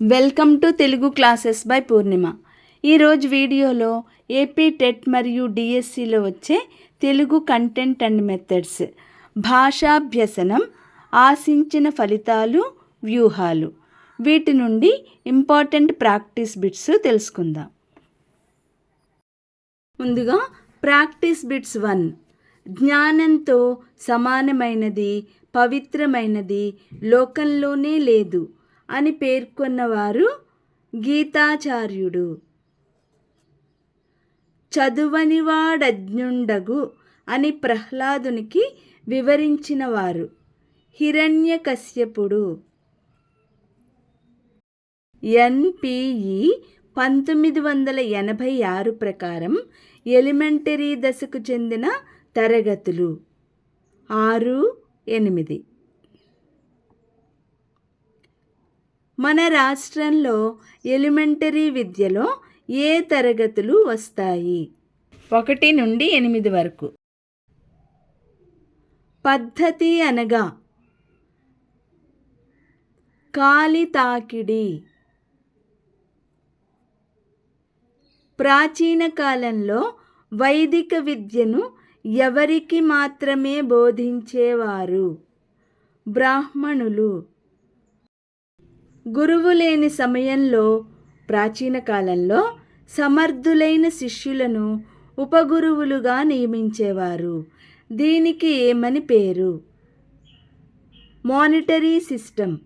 Welcome to Telugu classes by Purnima. ఈరోజు వీడియోలో AP TET మరియు డిఎస్సిలో వచ్చే తెలుగు కంటెంట్ అండ్ మెథడ్స్ భాషాభ్యసనం ఆశించిన ఫలితాలు వ్యూహాలు. వీటి నుండి ఇంపార్టెంట్ ప్రాక్టీస్ బిట్స్ తెలుసుకుందాం. ముందుగా ప్రాక్టీస్ బిట్స్ వన్. జ్ఞానంతో సమానమైనది పవిత్రమైనది లోకంలోనే లేదు. అని పేర్కొన్నవారు గీతాచార్యుడు. చదువనివాడజ్ఞుండగు అని ప్రహ్లాదునికి వివరించినవారు హిరణ్యకశ్యపుడు. ఎన్పిఈ పంతొమ్మిది వందల ఎనభై ఆరు ప్రకారం ఎలిమెంటరీ దశకు చెందిన తరగతులు. ఆరు ఎనిమిది. మన రాష్ట్రంలో ఎలిమెంటరీ విద్యలో ఏ తరగతులు వస్తాయి? ఒకటి నుండి ఎనిమిది వరకు. పద్ధతి అనగా కాలి తాకిడి. ప్రాచీన కాలంలో వైదిక విద్యను ఎవరికి మాత్రమే బోధించేవారు? బ్రాహ్మణులు. గురువు లేని సమయంలో ప్రాచీన కాలంలో సమర్థులైన శిష్యులను ఉపగురువులుగా నియమించేవారు. దీనికి ఏమని పేరు? Monitory system.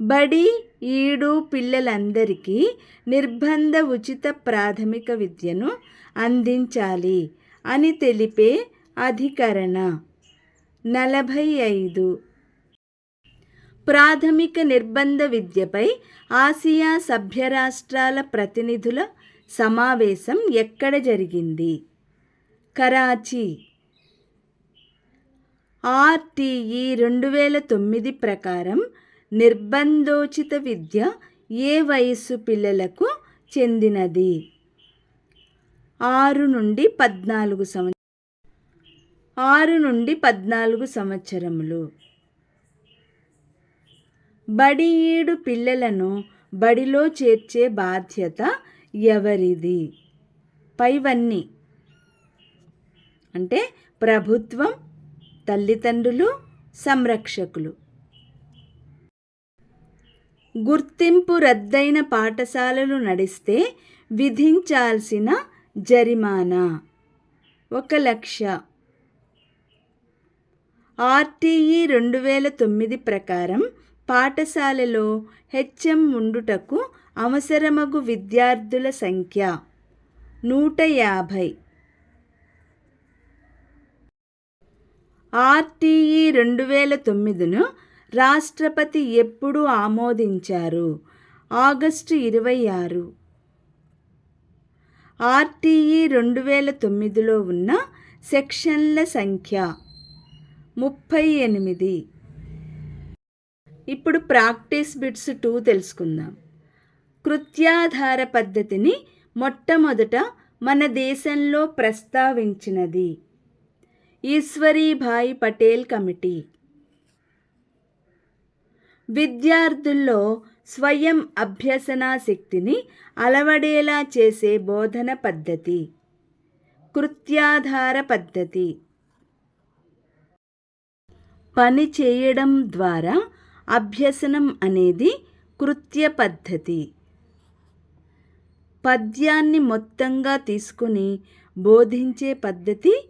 బడి ఈడు పిల్లలందరికీ నిర్బంధ ఉచిత ప్రాథమిక విద్యను అందించాలి అని తెలిపే అధికరణ. నలభై ఐదు. ప్రాథమిక నిర్బంధ విద్యపై ఆసియా సభ్య రాష్ట్రాల ప్రతినిధుల సమావేశం ఎక్కడ జరిగింది? కరాచీ. ఆర్టీఈ రెండు వేల తొమ్మిది ప్రకారం నిర్బంధోచిత విద్య ఏ వయస్సు పిల్లలకు చెందినది? ఆరు నుండి పద్నాలుగు సంవత్సరం ఆరు నుండి పద్నాలుగు సంవత్సరములు. బడి ఈడు పిల్లలను బడిలో చేర్చే బాధ్యత ఎవరిది? పైవన్నీ. అంటే ప్రభుత్వం తల్లిదండ్రులు సంరక్షకులు. గుర్తింపు రద్దయిన పాఠశాలలు నడిస్తే విధించాల్సిన జరిమానా. ఒక లక్ష. ఆర్టీఈ రెండు వేల తొమ్మిది ప్రకారం పాఠశాలలో హెచ్ఎం ఉండుటకు అవసరమగు విద్యార్థుల సంఖ్య నూట యాభై. ఆర్టీఈ రెండు వేల తొమ్మిదిను రాష్ట్రపతి ఎప్పుడు ఆమోదించారు? ఆగస్టు ఇరవై ఆరు. ఆర్టీఈ రెండు వేల తొమ్మిదిలో ఉన్న సెక్షన్ల సంఖ్య ముప్పై ఎనిమిది. ఇప్పుడు ప్రాక్టీస్ బిట్స్ టూ తెలుసుకుందాం. కృత్యాధార పద్ధతిని మొట్టమొదట మన దేశంలో ప్రస్తావించినది. ఈశ్వరీభాయ్ పటేల్ కమిటీ. విద్యార్థుల్లో స్వయం అభ్యసనా శక్తిని అలవడేలా చేసే బోధన పద్ధతి. కృత్యాధార పద్ధతి. పని చేయడం ద్వారా అభ్యసనం అనేది కృత్య పద్ధతి. పద్యాన్ని మొత్తంగా తీసుకుని బోధించే పద్ధతి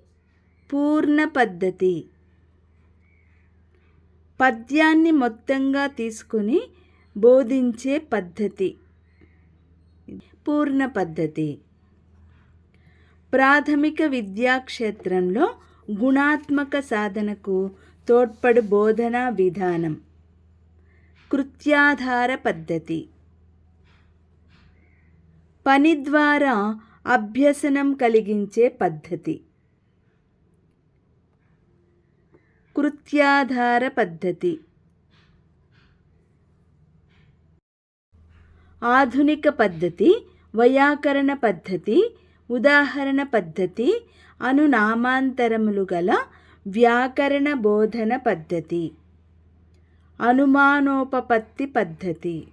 పూర్ణ పద్ధతి. పద్యాన్ని మొత్తంగా తీసుకుని బోధించే పద్ధతి. పూర్ణ పద్ధతి. ప్రాథమిక విద్యాక్షేత్రంలో గుణాత్మక సాధనకు తోడ్పడు బోధనా విధానం. కృత్యాధార పద్ధతి పని ద్వారా అభ్యసనం కలిగించే పద్ధతి. కృత్యాధార పద్ధతి ఆధునిక పద్ధతి వైయాకరణ పద్ధతి ఉదాహరణ పద్ధతి అనునామాంతరములు గల వ్యాకరణ బోధన పద్ధతి. అనుమానోపపత్తి పద్ధతి.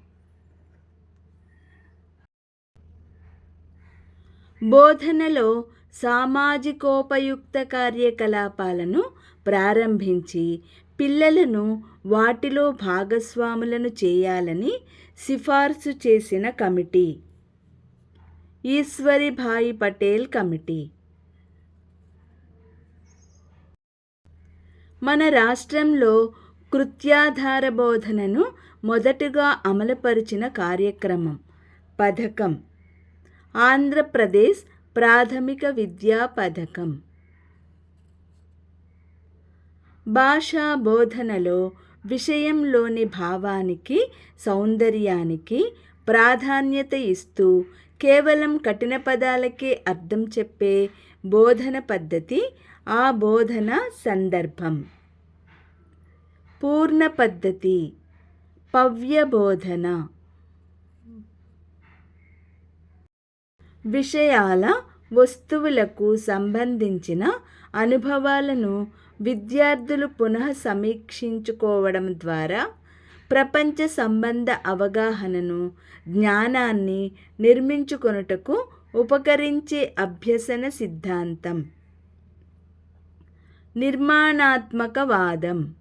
బోధనలో సామాజికోపయుక్త కార్యకలాపాలను ప్రారంభించి పిల్లలను వాటిలో భాగస్వాములను చేయాలని సిఫార్సు చేసిన కమిటీ. ఈశ్వరిభాయి పటేల్ కమిటీ. మన రాష్ట్రంలో కృత్యాధార బోధనను మొదటగా అమలుపరిచిన కార్యక్రమం. పథకం. ఆంధ్రప్రదేశ్ ప్రాథమిక విద్యా పథకం. భాషా బోధనలో విషయంలోని భావానికి సౌందర్యానికి ప్రాధాన్యత ఇస్తూ కేవలం కఠిన పదాలకే అర్థం చెప్పే బోధన పద్ధతి ఆ బోధన సందర్భం. పూర్ణ పద్ధతి. పవ్యబోధన. విషయాల వస్తువులకు సంబంధించిన అనుభవాలను విద్యార్థులు పునః సమీక్షించుకోవడం ద్వారా ప్రపంచ సంబంధ అవగాహనను జ్ఞానాన్ని నిర్మించుకొనుటకు ఉపకరించే అభ్యసన సిద్ధాంతం. నిర్మాణాత్మకవాదం.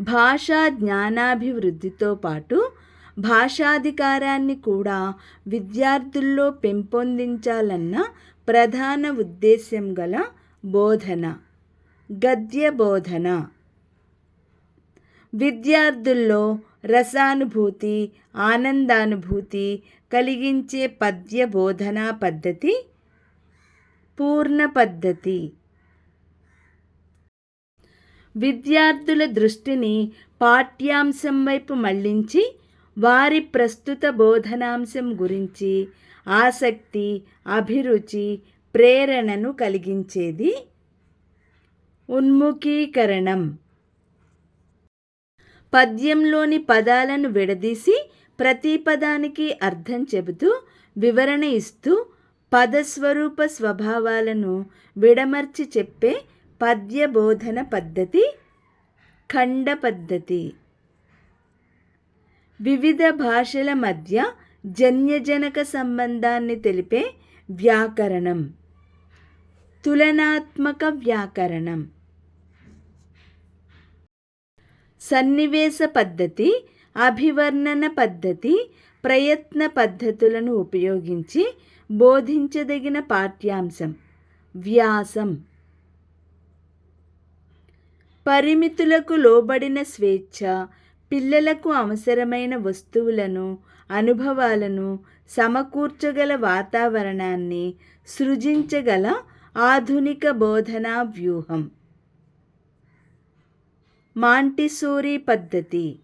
భాషా జ్ఞానాభివృద్ధితో పాటు భాషాధికారాన్ని కూడా విద్యార్థుల్లో పెంపొందించాలన్న ప్రధాన ఉద్దేశ్యం గల బోధన. గద్య బోధన విద్యార్థుల్లో రసానుభూతి ఆనందానుభూతి కలిగించే పద్య బోధనా పద్ధతి పూర్ణ పద్ధతి. విద్యార్థుల దృష్టిని పాఠ్యాంశం వైపు మళ్ళించి వారి ప్రస్తుత బోధనాంశం గురించి ఆసక్తి అభిరుచి ప్రేరణను కలిగించేది ఉన్ముఖీకరణం. పద్యంలోని పదాలను విడదీసి ప్రతి పదానికి అర్థం చెబుతూ వివరణ ఇస్తూ పదస్వరూప స్వభావాలను విడమర్చి చెప్పే పద్యబోధన పద్ధతి ఖండ పద్ధతి వివిధ భాషల మధ్య జన్యజనక సంబంధాన్ని తెలిపే వ్యాకరణం. తులనాత్మక వ్యాకరణం. సన్నివేశ పద్ధతి అభివర్ణన పద్ధతి ప్రయత్న పద్ధతులను ఉపయోగించి బోధించదగిన పాఠ్యాంశం. వ్యాసం. పరిమితులకు లోబడిన స్వేచ్ఛ పిల్లలకు అవసరమైన వస్తువులను అనుభవాలను సమకూర్చగల వాతావరణాన్ని సృజించగల ఆధునిక బోధనా వ్యూహం. మాంటిసోరీ పద్ధతి.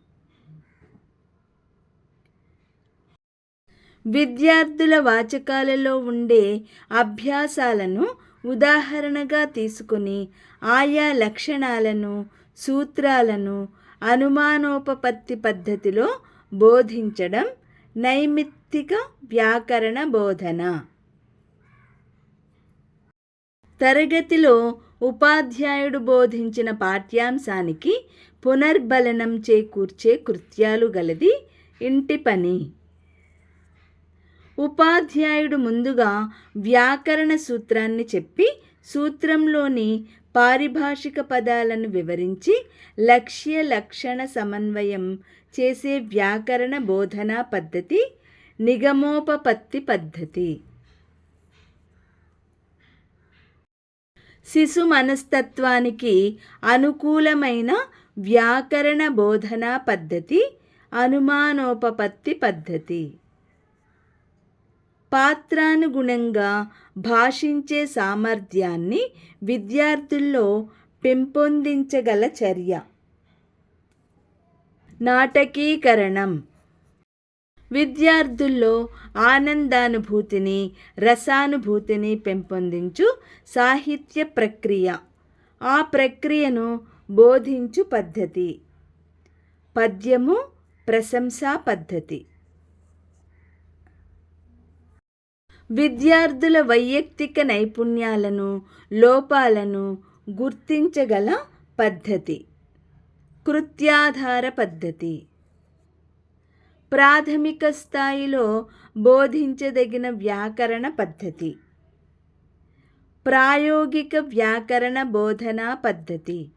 విద్యార్థుల వాచకాలలో ఉండే అభ్యాసాలను ఉదాహరణగా తీసుకుని ఆయా లక్షణాలను సూత్రాలను అనుమానోపపత్తి పద్ధతిలో బోధించడం నైమిత్తిక వ్యాకరణ బోధన. తరగతిలో ఉపాధ్యాయుడు బోధించిన పాఠ్యాంశానికి పునర్బలనం చేకూర్చే కృత్యాలు గలది ఇంటి పని. ఉపాధ్యాయుడు ముందుగా వ్యాకరణ సూత్రాన్ని చెప్పి సూత్రంలోని పారిభాషిక పదాలను వివరించి లక్ష్య లక్షణ సమన్వయం చేసే వ్యాకరణ బోధనా పద్ధతి నిగమోపపత్తి పద్ధతి. శిశు మనస్తత్వానికి అనుకూలమైన వ్యాకరణ బోధనా పద్ధతి అనుమానోపపత్తి పద్ధతి. పాత్రానుగుణంగా భాషించే సామర్థ్యాన్ని విద్యార్థుల్లో పెంపొందించగల చర్య. నాటకీకరణం. విద్యార్థుల్లో ఆనందానుభూతిని రసానుభూతిని పెంపొందించు సాహిత్య ప్రక్రియ. ఆ ప్రక్రియను బోధించు పద్ధతి. పద్యము ప్రశంసా పద్ధతి. విద్యార్థుల వైయక్తిక నైపుణ్యాలను లోపాలను గుర్తించగల పద్ధతి. కృత్యాధార పద్ధతి. ప్రాథమిక స్థాయిలో బోధించదగిన వ్యాకరణ పద్ధతి. ప్రాయోగిక వ్యాకరణ బోధనా పద్ధతి.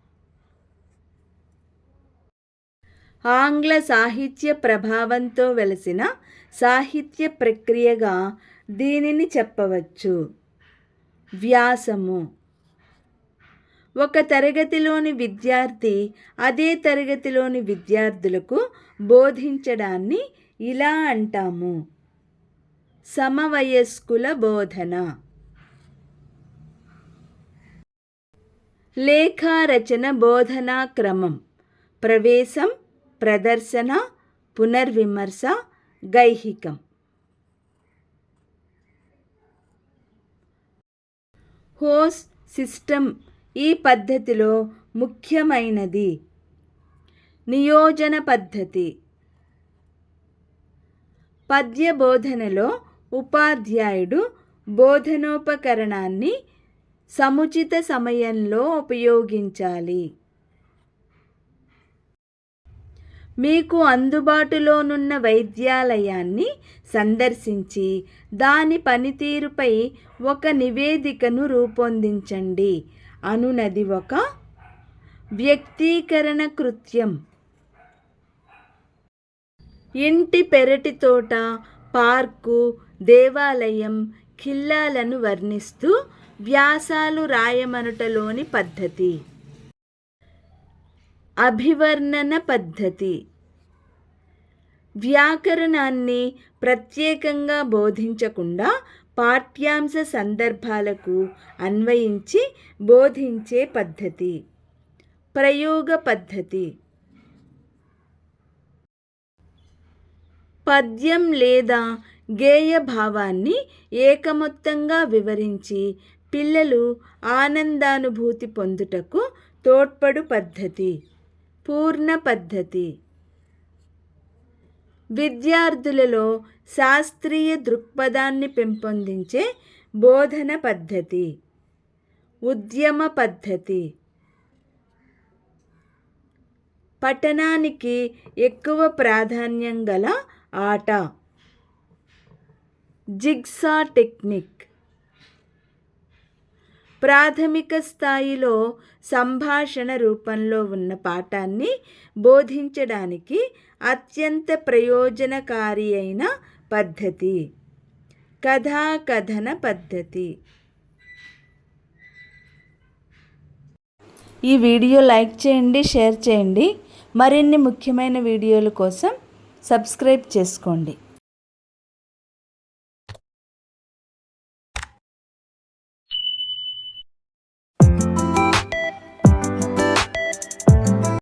ఆంగ్ల సాహిత్య ప్రభావంతో వెలసిన సాహిత్య ప్రక్రియగా దీనిని చెప్పవచ్చు. వ్యాసము. ఒక తరగతిలోని విద్యార్థి అదే తరగతిలోని విద్యార్థులకు బోధించడాన్ని ఇలా అంటాము. సమవయస్కుల బోధన. లేఖారచన బోధనా క్రమం. ప్రవేశం ప్రదర్శన పునర్విమర్శ గైహికం. హోస్ సిస్టమ్ ఈ పద్ధతిలో ముఖ్యమైనది. నియోజన పద్ధతి. పద్య బోధనలో ఉపాధ్యాయుడు బోధనోపకరణాన్ని సముచిత సమయంలో ఉపయోగించాలి. మీకు అందుబాటులోనున్న వైద్యాలయాన్ని సందర్శించి దాని పనితీరుపై ఒక నివేదికను రూపొందించండి. అనునది ఒక వ్యక్తీకరణ కృత్యం. ఇంటి పెరటి తోట పార్కు దేవాలయం ఖిల్లాలను వర్ణిస్తూ వ్యాసాలు రాయమనుటలోని పద్ధతి. అభివర్ణన పద్ధతి. వ్యాకరణాన్ని ప్రత్యేకంగా బోధించకుండా పాఠ్యాంశ సందర్భాలకు అన్వయించి బోధించే పద్ధతి. ప్రయోగ పద్ధతి. పద్యం లేదా గేయ భావాన్ని ఏకమొత్తంగా వివరించి పిల్లలు ఆనందానుభూతి పొందుటకు తోడ్పడు పద్ధతి. పూర్ణ పద్ధతి. విద్యార్థులలో శాస్త్రీయ దృక్పథాన్ని పెంపొందించే బోధన పద్ధతి. ఉద్యమ పద్ధతి. పఠనానికి ఎక్కువ ప్రాధాన్యం గల ఆట. Jigsaw technique. ప్రాథమిక స్థాయిలో సంభాషణ రూపంలో ఉన్న పాఠాన్ని బోధించడానికి అత్యంత ప్రయోజనకారి అయిన పద్ధతి. కథాకథన పద్ధతి. ఈ వీడియో లైక్ చేయండి షేర్ చేయండి. మరిన్ని ముఖ్యమైన వీడియోల కోసం సబ్స్క్రైబ్ చేసుకోండి.